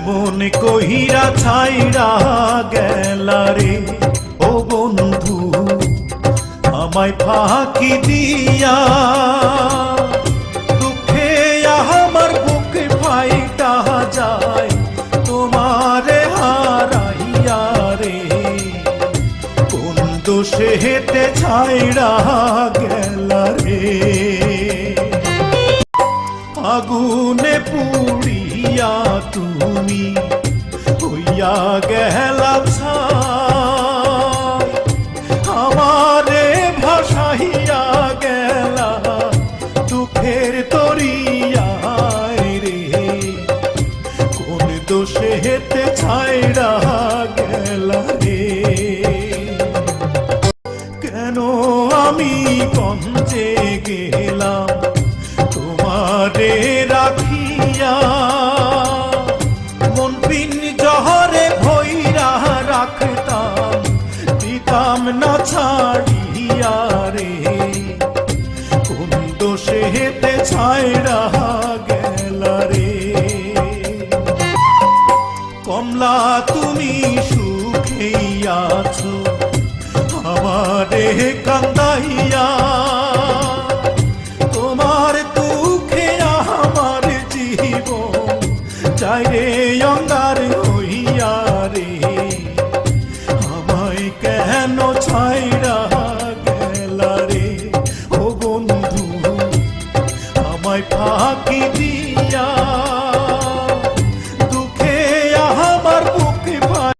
কেমন কহিরা ছাইরা গেলা রে? ও বন্ধু, আমায় ফাঁকি দিয়া দুঃখে আমার বুকে ফাইটা যায়, তোমারে হারাইয়া রে। কোন দোষে হেতে ছাইরা গেলা রে? আগুনে পুড়িয়া তুমি হইয়া গেলা ছাই। আমারে ভাসাইয়া গেলা দুঃখের তরিয়ায় রে। কোন দোষে হেতে ছাইরা গেলা রে। কেন আমি কঞ্চে গেলাম তোমারে রাখিয়া না ছাড়িয়া রে, কোন দোষে হেতে ছাইরা গেলা রে। কমলা, তুমি সুখেই আছো, আমারে কান্দাইয়া। তোমার দুঃখে আমার জীবন চাই আমায় ফাঁকি দিয়া